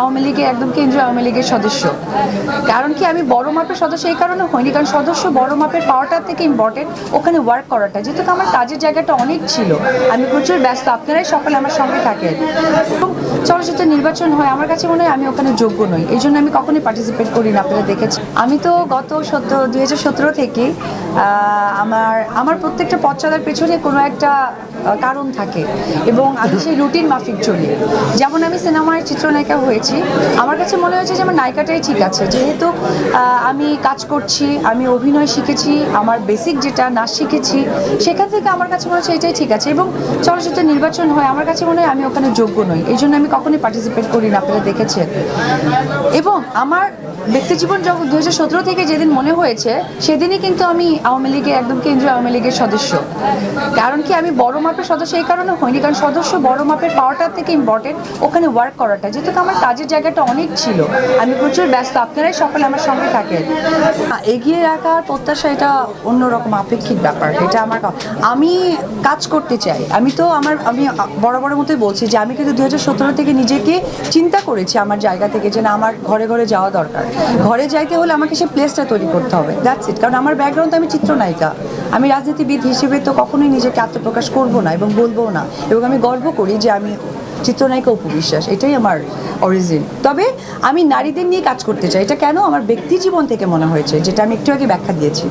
আওয়ামী লীগের, একদম কেন্দ্রীয় আওয়ামী লীগের সদস্য। কারণ কি, আমি বড় মাপের সদস্য, এই কারণে হয়নি। কারণ সদস্য বড় মাপের পাওয়াটার থেকে ইম্পর্টেন্ট ওখানে ওয়ার্ক করাটা। যেহেতু আমার কাজের জায়গাটা অনেক ছিল, আমি প্রচুর ব্যস্ত। আপনারাই সকলে আমার সঙ্গে থাকেন। চলচ্চিত্র নির্বাচন হয়, আমার কাছে মনে হয় আমি ওখানে যোগ্য নই। এই জন্য আমি কখনোই পার্টিসিপেট করি না, আপনারা দেখেছি আমি তো গত সত্তর দুই হাজার সতেরো থেকে আমার আমার প্রত্যেকটা পথ চলার পেছনে কোনো একটা কারণ থাকে। এবং আমি সেই রুটিন মাফিক চলি। যেমন আমি সিনেমার চিত্রনায়িকা হয়েছি। আমার কাছে মনে হয়েছে যে আমার নায়িকাটাই ঠিক আছে। যেহেতু আমি কাজ করছি, আমি অভিনয় শিখেছি, আমার বেসিক যেটা নাচ শিখেছি, সেখান থেকে আমার কাছে মনে হচ্ছে এটাই ঠিক আছে। এবং চলচ্চিত্র নির্বাচন হয়, আমার কাছে মনে হয় আমি ওখানে যোগ্য নই। এই জন্য আমি কখনোই পার্টিসিপেট করি না, আপনারা দেখেছেন। এবং আমার ব্যক্তি জীবন যখন দু হাজার সতেরো থেকে যেদিন মনে হয়েছে, সেদিনই কিন্তু আমি আওয়ামী লীগের একদম কেন্দ্রীয় আওয়ামী লীগের সদস্য। কারণ কি, আমি বড় মাপের সদস্য, এই কারণে হয়নি। কারণ সদস্য বড় মাপের পাওয়াটার থেকে ইম্পর্টেন্ট ওখানে ওয়ার্ক করাটা। যেহেতু আমার কাজের জায়গাটা অনেক ছিল। আমি প্রচুর ব্যস্ত, আপনারাই সকলে আমার সঙ্গে থাকেন। এগিয়ে রাখার প্রত্যাশা এটা অন্যরকম আপেক্ষিক ব্যাপার, এটা আমার আমি কাজ করতে চাই। আমি তো আমার, আমি বড় বড় মতোই বলছি যে আমি কিন্তু দু হাজার সতেরো থেকে নিজেকে চিন্তা করেছি আমার জায়গা থেকে যে না, আমার ঘরে ঘরে যাওয়া দরকার। ঘরে যাইতে হলে আমাকে সে প্লেসটা তৈরি করতে হবে দ্যাটস ইট কারণ আমার ব্যাকগ্রাউন্ড আমি চিত্রনায়িকা। আমি রাজনীতিবিদ হিসেবে তো কখনোই নিজেকে আত্মপ্রকাশ করব না এবং বলব না। এবং আমি গর্ব করি যে আমি চিত্রনায়িকা উপবিশ্বাস, এটাই আমার অরিজিন তবে আমি নারীদের নিয়ে কাজ করতে চাই, এটা কেন আমার ব্যক্তি জীবন থেকে মনে হয়েছে, যেটা আমি একটু আগে ব্যাখ্যা দিয়েছি।